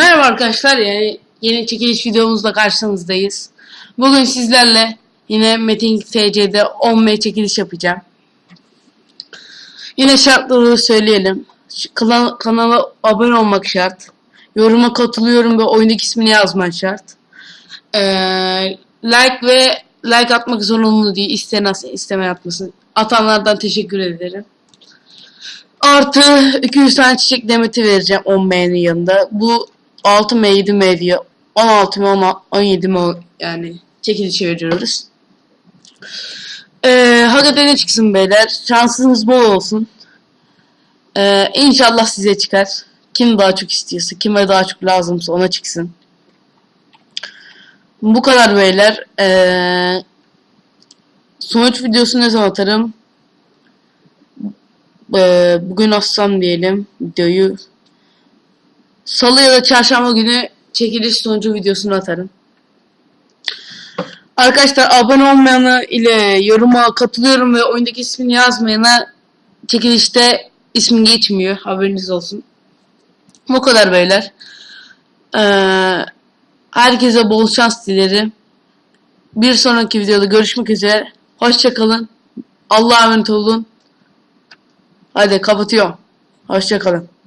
Merhaba arkadaşlar yani yeni çekiliş videomuzla karşınızdayız. Bugün sizlerle yine Metin TC'de 10M çekiliş yapacağım. Yine şartları söyleyelim. Kanala, kanala abone olmak şart. Yoruma katılıyorum ve oyundaki ismini yazman şart. Ee, like ve like atmak zorunlu değil. İsteyen atsın, istemeyen atmasın. Atanlardan teşekkür ederim. Artı 200 tane çiçek demeti vereceğim 10M'nin yanında. Bu 6M 7M diye 16 mi 17 mi yani çekilişe veriyoruz. Ee, hakikaten çıksın beyler. Şansınız bol olsun. Ee, inşallah size çıkar. Kim daha çok istiyorsa, kime daha çok lazımsa ona çıksın. Bu kadar beyler. Ee, sonuç videosu ne zaman atarım? Ee, bugün assam diyelim videoyu. Salı ya da çarşamba günü çekiliş sonucu videosunu atarım. Arkadaşlar abone olmayanı ile yoruma katılıyorum ve oyundaki ismini yazmayana çekilişte ismin geçmiyor. Haberiniz olsun. Bu kadar beyler. Ee, herkese bol şans dilerim. Bir sonraki videoda görüşmek üzere. Hoşçakalın. Allah'a emanet olun. Hadi kapatıyorum. Hoşçakalın.